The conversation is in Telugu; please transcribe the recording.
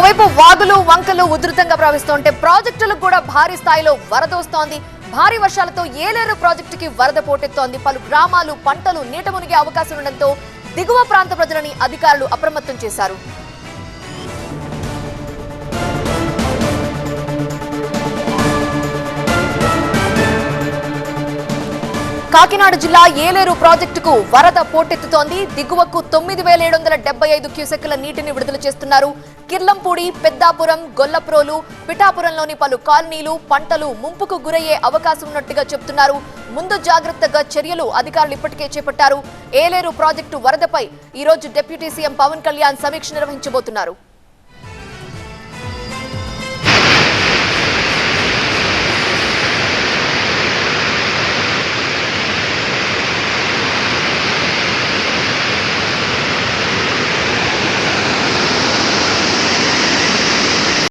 ఓవైపు వాగులు వంకలు ఉధృతంగా ప్రవహిస్తుంటే ప్రాజెక్టులకు కూడా భారీ స్థాయిలో వరద వస్తోంది భారీ వర్షాలతో ఏలేరు ప్రాజెక్టుకి వరద పోటెత్తోంది. పలు గ్రామాలు పంటలు నీట మునిగే అవకాశం ఉండడంతో దిగువ ప్రాంత ప్రజలని అధికారులు అప్రమత్తం చేశారు. కాకినాడ జిల్లా ఏలేరు ప్రాజెక్టుకు వరద పోటెత్తుతోంది. దిగువకు తొమ్మిది వేల ఏడు వందల డెబ్బై ఐదు క్యూసెక్కుల నీటిని విడుదల చేస్తున్నారు. కిర్లంపూడి పెద్దాపురం గొల్లప్రోలు పిఠాపురంలోని పలు కాలనీలు పంటలు ముంపుకు గురయ్యే అవకాశం ఉన్నట్టుగా చెబుతున్నారు ముందు జాగ్రత్తగా చర్యలు అధికారులు ఇప్పటికే చేపట్టారు. ఏలేరు ప్రాజెక్టు వరదపై ఈరోజు డిప్యూటీ సీఎం పవన్ కళ్యాణ్ సమీక్ష నిర్వహించబోతున్నారు.